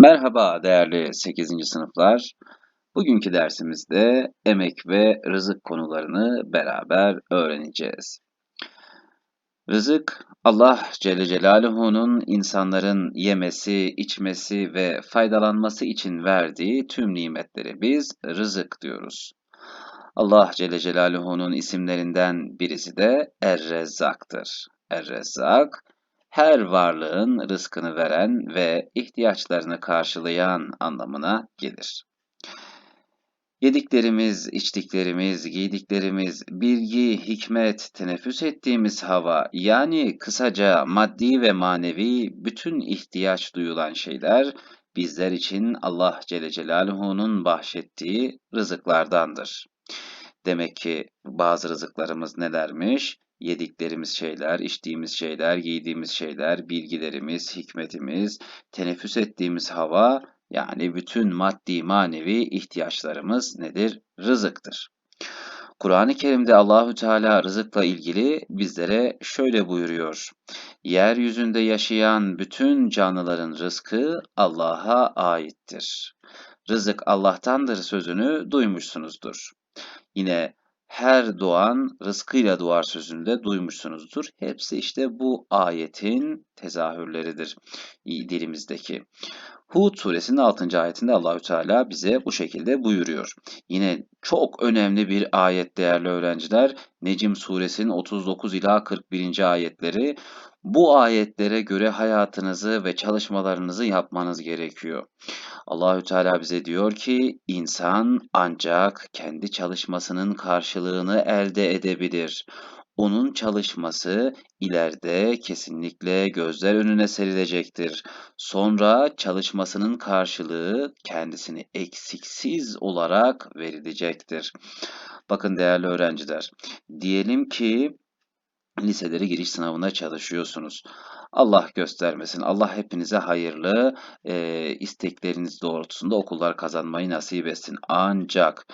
Merhaba değerli 8. sınıflar. Bugünkü dersimizde emek ve rızık konularını beraber öğreneceğiz. Rızık, Allah Celle Celaluhu'nun insanların yemesi, içmesi ve faydalanması için verdiği tüm nimetleri biz rızık diyoruz. Allah Celle Celaluhu'nun isimlerinden birisi de Er-Rezzak'tır. Er-Rezzak, her varlığın rızkını veren ve ihtiyaçlarını karşılayan anlamına gelir. Yediklerimiz, içtiklerimiz, giydiklerimiz, bilgi, hikmet, teneffüs ettiğimiz hava, yani kısaca maddi ve manevi bütün ihtiyaç duyulan şeyler bizler için Allah Celle Celaluhu'nun bahşettiği rızıklardandır. Demek ki bazı rızıklarımız nelermiş? Yediklerimiz şeyler, içtiğimiz şeyler, giydiğimiz şeyler, bilgilerimiz, hikmetimiz, teneffüs ettiğimiz hava, yani bütün maddi manevi ihtiyaçlarımız nedir? Rızıktır. Kur'an-ı Kerim'de Allahü Teala rızıkla ilgili bizlere şöyle buyuruyor. Yeryüzünde yaşayan bütün canlıların rızkı Allah'a aittir. Rızık Allah'tandır sözünü duymuşsunuzdur. Yine her doğan rızkıyla doğar sözünde duymuşsunuzdur. Hepsi işte bu ayetin tezahürleridir dilimizdeki. Hud suresinin 6. ayetinde Allahü Teala bize bu şekilde buyuruyor. Yine çok önemli bir ayet değerli öğrenciler. Necim suresinin 39 ila 41. ayetleri. Bu ayetlere göre hayatınızı ve çalışmalarınızı yapmanız gerekiyor. Allahü Teala bize diyor ki insan ancak kendi çalışmasının karşılığını elde edebilir. Onun çalışması ileride kesinlikle gözler önüne serilecektir. Sonra çalışmasının karşılığı kendisini eksiksiz olarak verilecektir. Bakın değerli öğrenciler, diyelim ki liseleri giriş sınavına çalışıyorsunuz. Allah göstermesin. Allah hepinize hayırlı e, istekleriniz doğrultusunda okullar kazanmayı nasip etsin. Ancak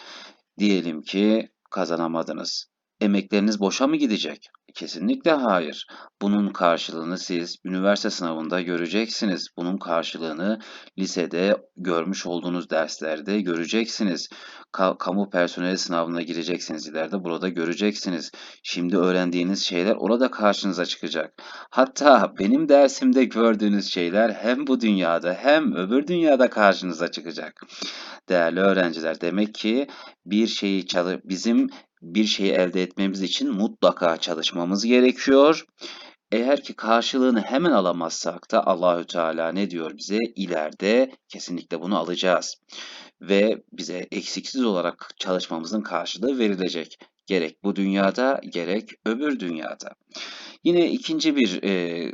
diyelim ki kazanamadınız. Emekleriniz boşa mı gidecek? Kesinlikle hayır. Bunun karşılığını siz üniversite sınavında göreceksiniz. Bunun karşılığını lisede görmüş olduğunuz derslerde göreceksiniz. Ka kamu personeli sınavına gireceksiniz ileride burada göreceksiniz. Şimdi öğrendiğiniz şeyler orada karşınıza çıkacak. Hatta benim dersimde gördüğünüz şeyler hem bu dünyada hem öbür dünyada karşınıza çıkacak. Değerli öğrenciler demek ki bir şeyi çalı bizim bir şeyi elde etmemiz için mutlaka çalışmamız gerekiyor. Eğer ki karşılığını hemen alamazsak da Allahü Teala ne diyor bize? İleride kesinlikle bunu alacağız. Ve bize eksiksiz olarak çalışmamızın karşılığı verilecek. Gerek bu dünyada gerek öbür dünyada. Yine ikinci bir e,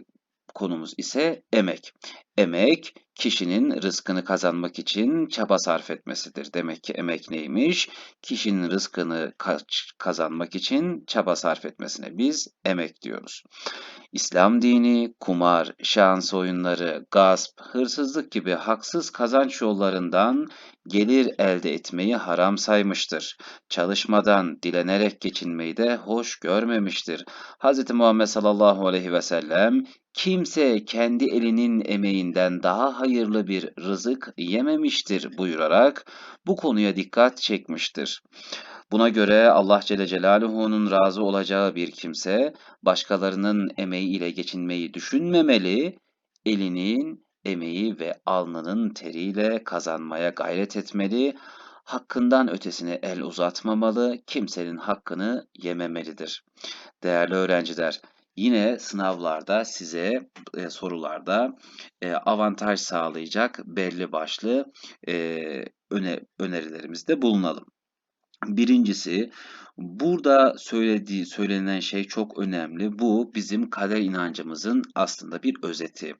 konumuz ise emek. Emek kişinin rızkını kazanmak için çaba sarf etmesidir. Demek ki emek neymiş? Kişinin rızkını kazanmak için çaba sarf etmesine biz emek diyoruz. İslam dini kumar, şans oyunları, gasp, hırsızlık gibi haksız kazanç yollarından gelir elde etmeyi haram saymıştır. Çalışmadan dilenerek geçinmeyi de hoş görmemiştir. Hz. Muhammed sallallahu aleyhi ve sellem kimse kendi elinin emeğinden daha hayırlı bir rızık yememiştir buyurarak bu konuya dikkat çekmiştir. Buna göre Allah Celle Celaluhu'nun razı olacağı bir kimse başkalarının emeği ile geçinmeyi düşünmemeli, elinin emeği ve alnının teriyle kazanmaya gayret etmeli, hakkından ötesine el uzatmamalı, kimsenin hakkını yememelidir. Değerli öğrenciler, Yine sınavlarda size e, sorularda e, avantaj sağlayacak belli başlı e, öne, önerilerimizde bulunalım. Birincisi burada söylediği söylenen şey çok önemli. Bu bizim kader inancımızın aslında bir özeti.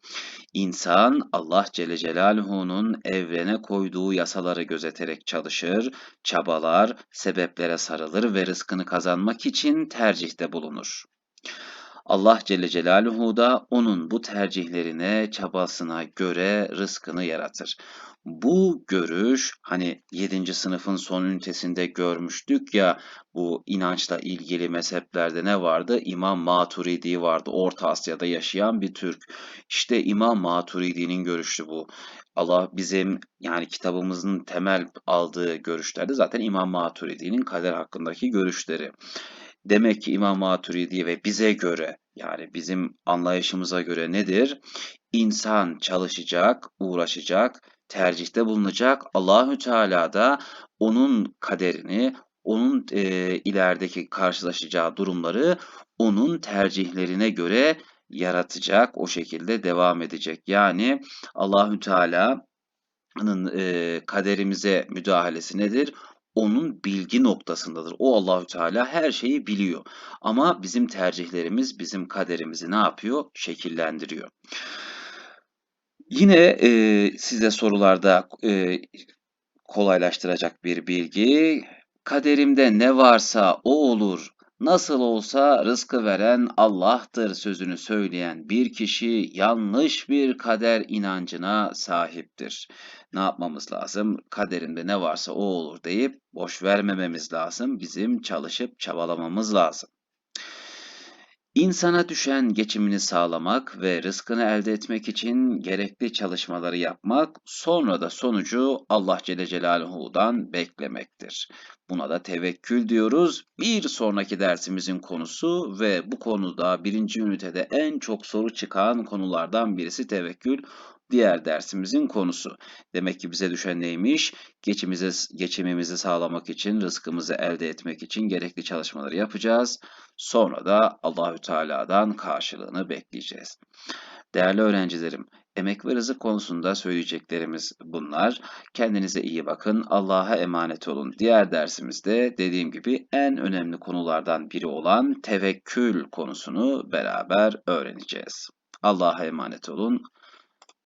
İnsan Allah Celle Celaluhu'nun evrene koyduğu yasaları gözeterek çalışır, çabalar, sebeplere sarılır ve rızkını kazanmak için tercihte bulunur. Allah Celle Celaluhu da onun bu tercihlerine, çabasına göre rızkını yaratır. Bu görüş hani 7. sınıfın son ünitesinde görmüştük ya bu inançla ilgili mezheplerde ne vardı? İmam Maturidi vardı. Orta Asya'da yaşayan bir Türk. İşte İmam Maturidi'nin görüşü bu. Allah bizim yani kitabımızın temel aldığı görüşlerde zaten İmam Maturidi'nin kader hakkındaki görüşleri. Demek ki İmam Maturidi ve bize göre yani bizim anlayışımıza göre nedir? İnsan çalışacak, uğraşacak, tercihte bulunacak. Allahü Teala da onun kaderini, onun e, ilerideki karşılaşacağı durumları onun tercihlerine göre yaratacak, o şekilde devam edecek. Yani Allahü Teala'nın e, kaderimize müdahalesi nedir? Onun bilgi noktasındadır. O Allahü Teala her şeyi biliyor. Ama bizim tercihlerimiz bizim kaderimizi ne yapıyor? Şekillendiriyor. Yine e, size sorularda e, kolaylaştıracak bir bilgi. Kaderimde ne varsa o olur. Nasıl olsa rızkı veren Allah'tır sözünü söyleyen bir kişi yanlış bir kader inancına sahiptir. Ne yapmamız lazım? Kaderimde ne varsa o olur deyip boş vermememiz lazım. Bizim çalışıp çabalamamız lazım. İnsana düşen geçimini sağlamak ve rızkını elde etmek için gerekli çalışmaları yapmak, sonra da sonucu Allah Celle Celaluhu'dan beklemektir. Buna da tevekkül diyoruz. Bir sonraki dersimizin konusu ve bu konuda birinci ünitede en çok soru çıkan konulardan birisi tevekkül diğer dersimizin konusu. Demek ki bize düşen neymiş? Geçimizi, geçimimizi sağlamak için, rızkımızı elde etmek için gerekli çalışmaları yapacağız. Sonra da Allahü Teala'dan karşılığını bekleyeceğiz. Değerli öğrencilerim, emek ve rızık konusunda söyleyeceklerimiz bunlar. Kendinize iyi bakın, Allah'a emanet olun. Diğer dersimizde dediğim gibi en önemli konulardan biri olan tevekkül konusunu beraber öğreneceğiz. Allah'a emanet olun.